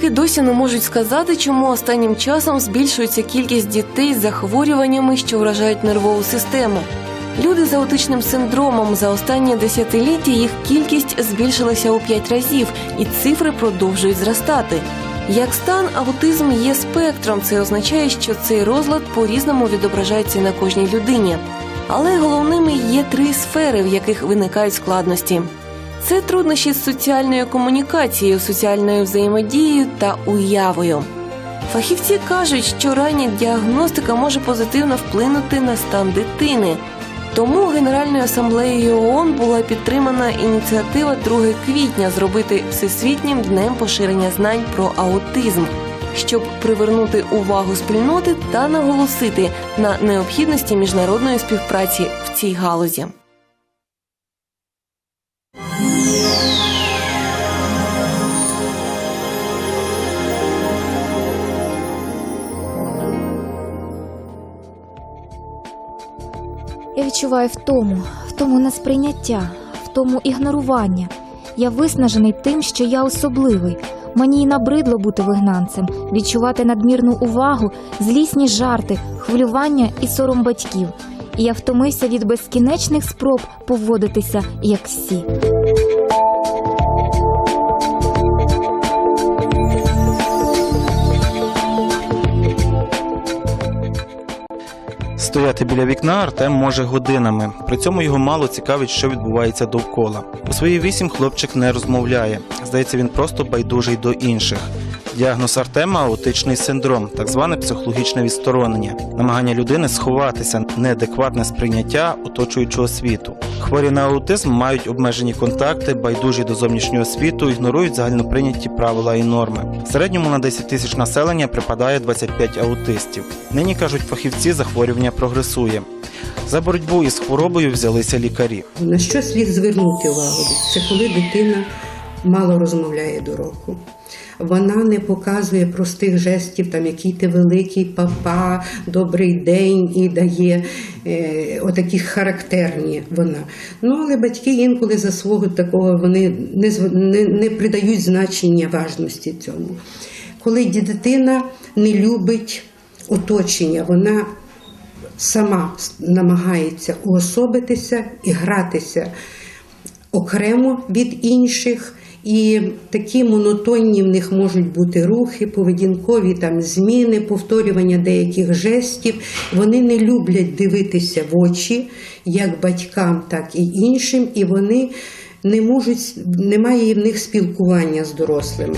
Дослідники досі не можуть сказати, чому останнім часом збільшується кількість дітей з захворюваннями, що вражають нервову систему. Люди з аутичним синдромом за останні десятиліття їх кількість збільшилася у п'ять разів, і цифри продовжують зростати. Як стан, аутизм є спектром. Це означає, що цей розлад по-різному відображається на кожній людині. Але головними є три сфери, в яких виникають складності. Це труднощі з соціальною комунікацією, соціальною взаємодією та уявою. Фахівці кажуть, що рання діагностика може позитивно вплинути на стан дитини. Тому Генеральною асамблеєю ООН була підтримана ініціатива 2 квітня зробити всесвітнім днем поширення знань про аутизм, щоб привернути увагу спільноти та наголосити на необхідності міжнародної співпраці в цій галузі. Я відчуваю втому, втому несприйняття, втому ігнорування. Я виснажений тим, що я особливий. Мені й набридло бути вигнанцем, відчувати надмірну увагу, злісні жарти, хвилювання і сором батьків. І я втомився від безкінечних спроб поводитися як всі. Стояти біля вікна Артем може годинами. При цьому його мало цікавить, що відбувається довкола. У свої вісім хлопчик не розмовляє. Здається, він просто байдужий до інших. Діагноз Артема аутичний синдром, так зване психологічне відсторонення, намагання людини сховатися, неадекватне сприйняття оточуючого світу. Хворі на аутизм мають обмежені контакти, байдужі до зовнішнього світу, ігнорують загальноприйняті правила і норми. В середньому на 10 тисяч населення припадає 25 аутистів. Нині кажуть фахівці, захворювання прогресує. За боротьбу із хворобою взялися лікарі. На що слід звернути увагу? Це коли дитина мало розмовляє до року. Вона не показує простих жестів, там який ти великий папа, добрий день і дає е, отакі характерні вона. Ну але батьки інколи за свого такого вони не, не, не придають значення важності цьому. Коли дитина не любить оточення, вона сама намагається уособитися і гратися окремо від інших. І такі монотонні в них можуть бути рухи, поведінкові там зміни, повторювання деяких жестів. Вони не люблять дивитися в очі як батькам, так і іншим, і вони не можуть, немає в них спілкування з дорослими.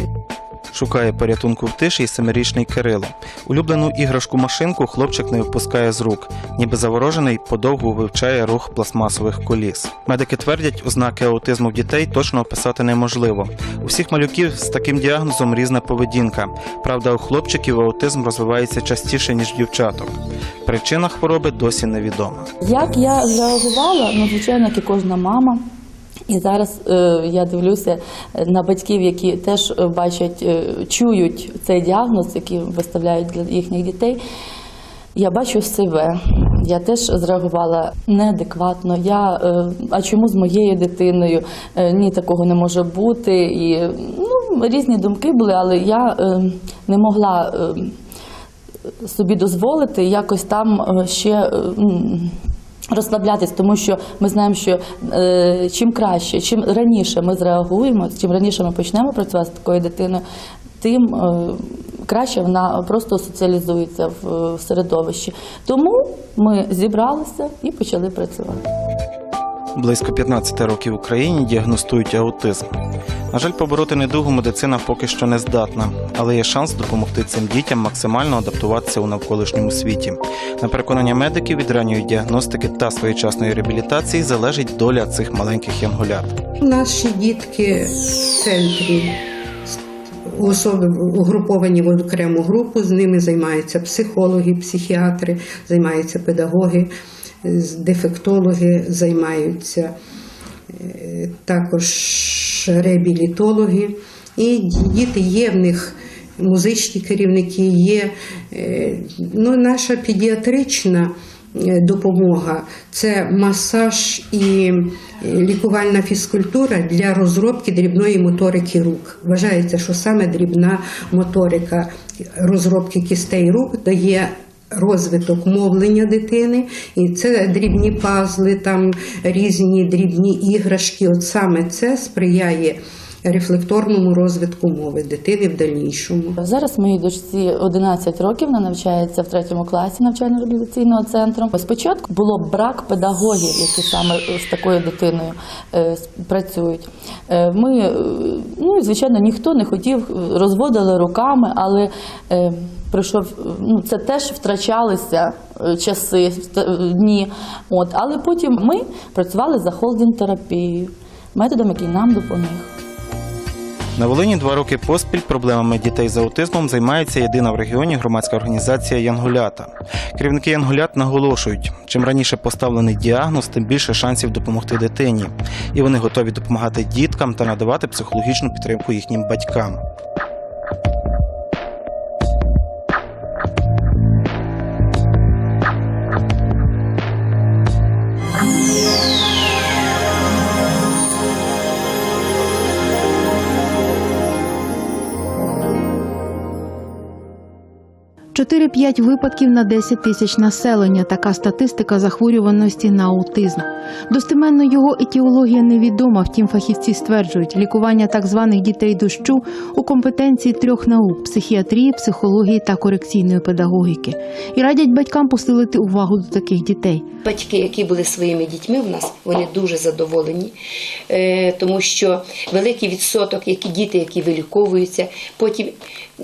Шукає порятунку в тиші семирічний Кирило. Улюблену іграшку машинку хлопчик не випускає з рук, ніби заворожений, подовгу вивчає рух пластмасових коліс. Медики твердять, ознаки аутизму в дітей точно описати неможливо. У всіх малюків з таким діагнозом різна поведінка. Правда, у хлопчиків аутизм розвивається частіше ніж дівчаток. Причина хвороби досі невідома. Як я зреагувала, ну звичайно, як і кожна мама. І зараз е, я дивлюся на батьків, які теж е, бачать, е, чують цей діагноз, який виставляють для їхніх дітей. Я бачу себе. Я теж зреагувала неадекватно. Я, е, а чому з моєю дитиною? Е, ні, такого не може бути. І ну, різні думки були, але я е, не могла е, собі дозволити якось там е, ще. Розслаблятись, тому що ми знаємо, що е, чим краще, чим раніше ми зреагуємо, чим раніше ми почнемо працювати з такою дитиною, тим е, краще вона просто соціалізується в середовищі. Тому ми зібралися і почали працювати. Близько 15 років в Україні діагностують аутизм. На жаль, побороти недугу медицина поки що не здатна, але є шанс допомогти цим дітям максимально адаптуватися у навколишньому світі. На переконання медиків від ранньої діагностики та своєчасної реабілітації залежить доля цих маленьких янголят. Наші дітки в центрі особи угруповані в окрему групу, з ними займаються психологи, психіатри, займаються педагоги, дефектологи, займаються е, також реабілітологи. І діти є в них музичні керівники, є е, ну, наша педіатрична е, допомога це масаж і лікувальна фізкультура для розробки дрібної моторики рук. Вважається, що саме дрібна моторика розробки кістей рук дає розвиток мовлення дитини, і це дрібні пазли, там різні дрібні іграшки. От саме це сприяє рефлекторному розвитку мови дитини в дальнішому. Зараз моїй дочці 11 років, вона навчається в третьому класі навчально-реабілітаційного центру. Спочатку було брак педагогів, які саме з такою дитиною е, працюють. Е, Ми, е, ну звичайно, ніхто не хотів, розводили руками, але прийшов, е, ну це теж втрачалися е, часи, е, дні. От, але потім ми працювали за холдинг терапією, методом, який нам допоміг. На Волині два роки поспіль проблемами дітей з аутизмом займається єдина в регіоні громадська організація Янголята. Керівники Янголят наголошують, чим раніше поставлений діагноз, тим більше шансів допомогти дитині. І вони готові допомагати діткам та надавати психологічну підтримку їхнім батькам. Чотири-п'ять випадків на 10 тисяч населення. Така статистика захворюваності на аутизм. Достеменно його етіологія невідома. Втім, фахівці стверджують, лікування так званих дітей дощу у компетенції трьох наук психіатрії, психології та корекційної педагогіки. І радять батькам посилити увагу до таких дітей. Батьки, які були своїми дітьми в нас, вони дуже задоволені, е, тому що великий відсоток, які діти, які виліковуються, потім,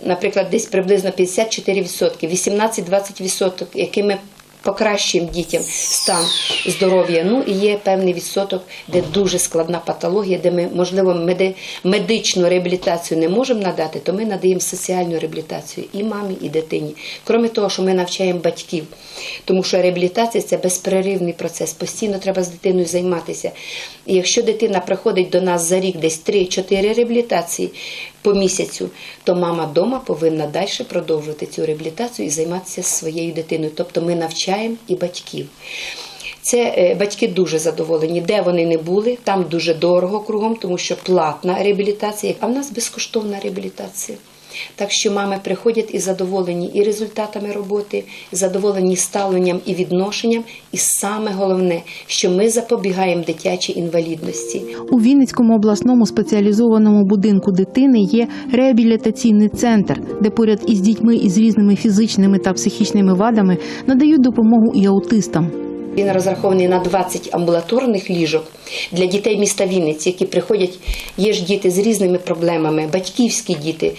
наприклад, десь приблизно 54%, 18-20%, якими покращуємо дітям стан здоров'я. Ну і є певний відсоток, де дуже складна патологія, де ми, можливо, меди- медичну реабілітацію не можемо надати, то ми надаємо соціальну реабілітацію і мамі, і дитині. Крім того, що ми навчаємо батьків, тому що реабілітація це безперервний процес. Постійно треба з дитиною займатися. І якщо дитина приходить до нас за рік десь 3-4 реабілітації по місяцю, то мама вдома повинна далі продовжувати цю реабілітацію і займатися своєю дитиною. Тобто ми навчаємо і батьків. Це е, батьки дуже задоволені, де вони не були, там дуже дорого кругом, тому що платна реабілітація, а в нас безкоштовна реабілітація. Так що мами приходять і задоволені і результатами роботи, і задоволені ставленням і відношенням. І саме головне, що ми запобігаємо дитячій інвалідності. У Вінницькому обласному спеціалізованому будинку дитини є реабілітаційний центр, де поряд із дітьми із різними фізичними та психічними вадами надають допомогу і аутистам. Він розрахований на 20 амбулаторних ліжок для дітей міста Вінниці, які приходять. Є ж діти з різними проблемами, батьківські діти,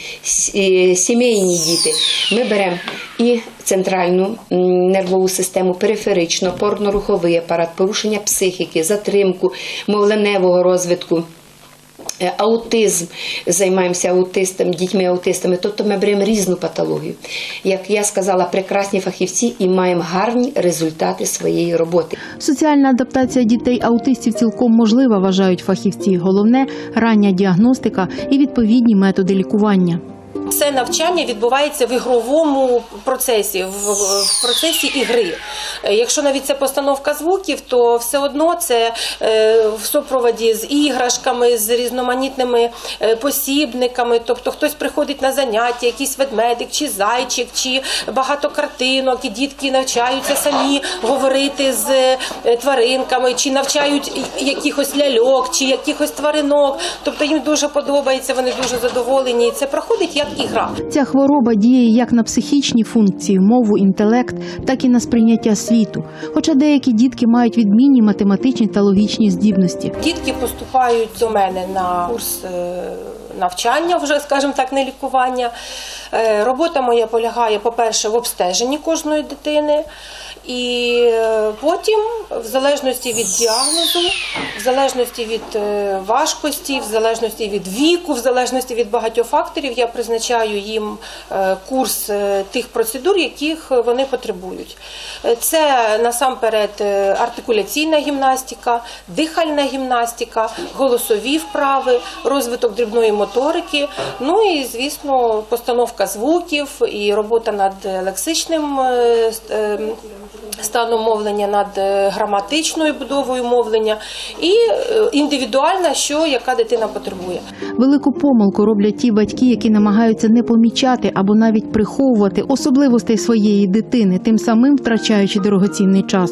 е, сімейні діти. Ми беремо і центральну нервову систему, периферично, порно-руховий апарат, порушення психіки, затримку, мовленевого розвитку. Е, Аутизм займаємося аутистами, дітьми-аутистами, тобто ми беремо різну патологію. Як я сказала, прекрасні фахівці і маємо гарні результати своєї роботи. Соціальна адаптація дітей-аутистів цілком можлива, вважають фахівці. Головне рання діагностика і відповідні методи лікування. Все навчання відбувається в ігровому процесі, в, в процесі ігри. Якщо навіть це постановка звуків, то все одно це е, в супроводі з іграшками, з різноманітними е, посібниками. Тобто хтось приходить на заняття, якийсь ведмедик чи зайчик, чи багато картинок, і дітки навчаються самі говорити з е, тваринками, чи навчають якихось ляльок, чи якихось тваринок. Тобто їм дуже подобається, вони дуже задоволені. Це проходить як ігра. Ця хвороба діє як на психічні функції, мову, інтелект, так і на сприйняття світу. Хоча деякі дітки мають відмінні математичні та логічні здібності. Дітки поступають до мене на курс е, навчання, вже скажімо так, не лікування. Е, Робота моя полягає, по-перше, в обстеженні кожної дитини. І е, потім, в залежності від діагнозу, в залежності від е, важкості, в залежності від віку, в залежності від багатьох факторів, я призначаю їм е, курс тих процедур, яких вони потребують. Це насамперед артикуляційна гімнастика, дихальна гімнастика, голосові вправи, розвиток дрібної моторики. Ну і звісно, постановка звуків і робота над лексичним с- станом мовлення, над е, граматичною будовою мовлення і е, індивідуальна, що яка дитина потребує. Велику помилку роблять ті батьки, які намагаються не помічати або навіть приховувати особливостей своєї дитини, тим самим втрачаючи дорогоцінний час.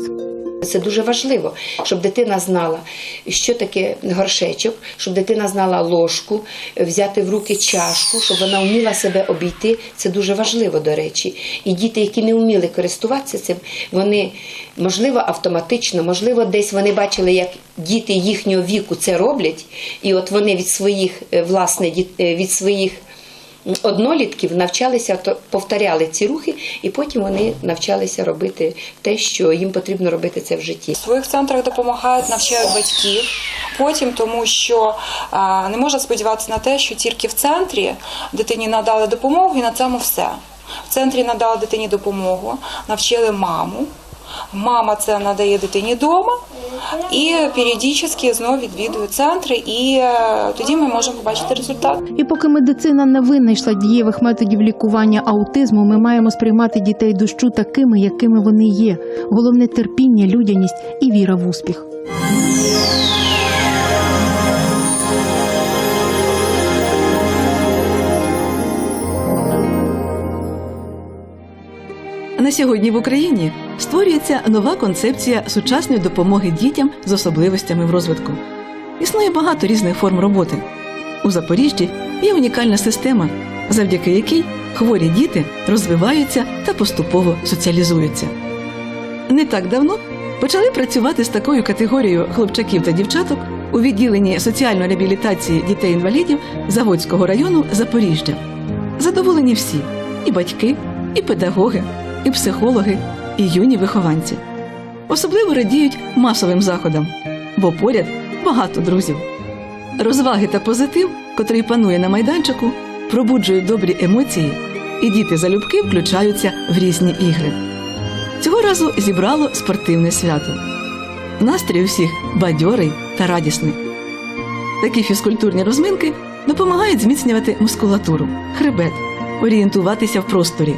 Це дуже важливо, щоб дитина знала, що таке горшечок, щоб дитина знала ложку, взяти в руки чашку, щоб вона вміла себе обійти. Це дуже важливо, до речі. І діти, які не вміли користуватися цим, вони можливо автоматично, можливо, десь вони бачили, як діти їхнього віку це роблять, і от вони від своїх е, власне е, від своїх однолітків навчалися, то повторяли ці рухи, і потім вони навчалися робити те, що їм потрібно робити це в житті. В своїх центрах допомагають, навчають батьків. Потім, тому що не можна сподіватися на те, що тільки в центрі дитині надали допомогу і на цьому все. В центрі надали дитині допомогу, навчили маму. Мама це надає дитині вдома і періодично знову відвідують центри, і е, тоді ми можемо побачити результат. І поки медицина не винайшла дієвих методів лікування аутизму, ми маємо сприймати дітей дощу такими, якими вони є. Головне терпіння, людяність і віра в успіх. На сьогодні в Україні створюється нова концепція сучасної допомоги дітям з особливостями в розвитку. Існує багато різних форм роботи. У Запоріжжі є унікальна система, завдяки якій хворі діти розвиваються та поступово соціалізуються. Не так давно почали працювати з такою категорією хлопчаків та дівчаток у відділенні соціальної реабілітації дітей-інвалідів Заводського району Запоріжжя. Задоволені всі і батьки, і педагоги, і психологи, і юні вихованці. Особливо радіють масовим заходам, бо поряд багато друзів. Розваги та позитив, котрий панує на майданчику, пробуджують добрі емоції, і діти залюбки включаються в різні ігри. Цього разу зібрало спортивне свято. Настрій у всіх бадьорий та радісний. Такі фізкультурні розминки допомагають зміцнювати мускулатуру, хребет, орієнтуватися в просторі.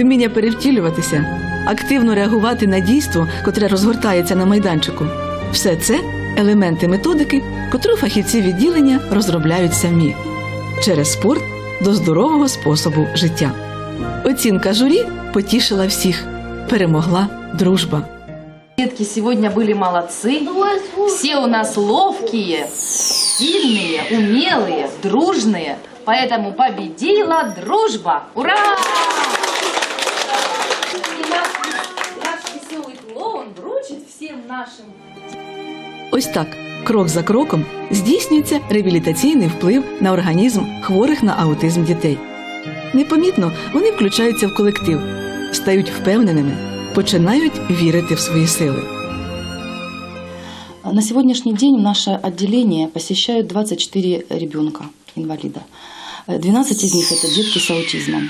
вміння перевтілюватися, активно реагувати на дійство, котре розгортається на майданчику. Все це елементи методики, котру фахівці відділення розробляють самі через спорт до здорового способу життя. Оцінка журі потішила всіх. Перемогла дружба. Детки сегодня были молодцы. Все у нас ловкие, сильные, умелые, дружные. Поэтому победила дружба. Ура! Клоун вручит всем нашим Ось так, крок за кроком, здійснюється реабілітаційний вплив на організм хворих на аутизм дітей. Непомітно вони включаються в колектив, стають впевненими, починають вірити в свої сили. На сегодняшний день в наше отделение посещают 24 ребенка инвалида. Э, 12 из них это детки с аутизмом.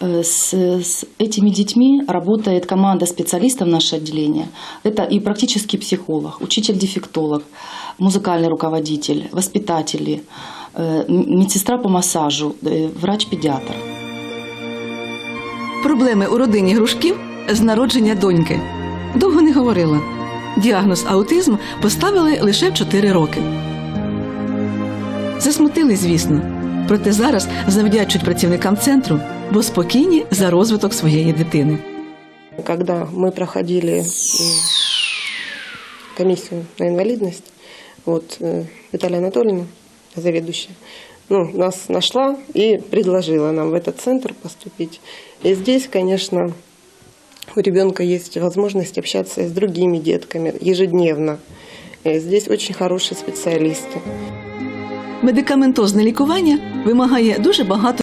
Э, С, с этими детьми работает команда специалистов наше отделение. Это и практический психолог, учитель-дефектолог, музыкальный руководитель, воспитатели, э, м- медсестра по массажу, э, врач-педиатр. Проблеми у родині грушків з народження доньки. Довго не говорила. Діагноз аутизм поставили лише в 4 роки. Засмутили, звісно. Проте зараз завдячують працівникам центру, бо спокійні за розвиток своєї дитини. Когда мы проходили м, комиссию на инвалидность, вот э, Виталия Анатольевна, заведующая, ну, нас нашла и предложила нам в этот центр поступить. И здесь, конечно, у ребенка есть возможность общаться с другими детками ежедневно. Э, Здесь очень хорошие специалисты. Медикаментозне лікування вимагає дуже багато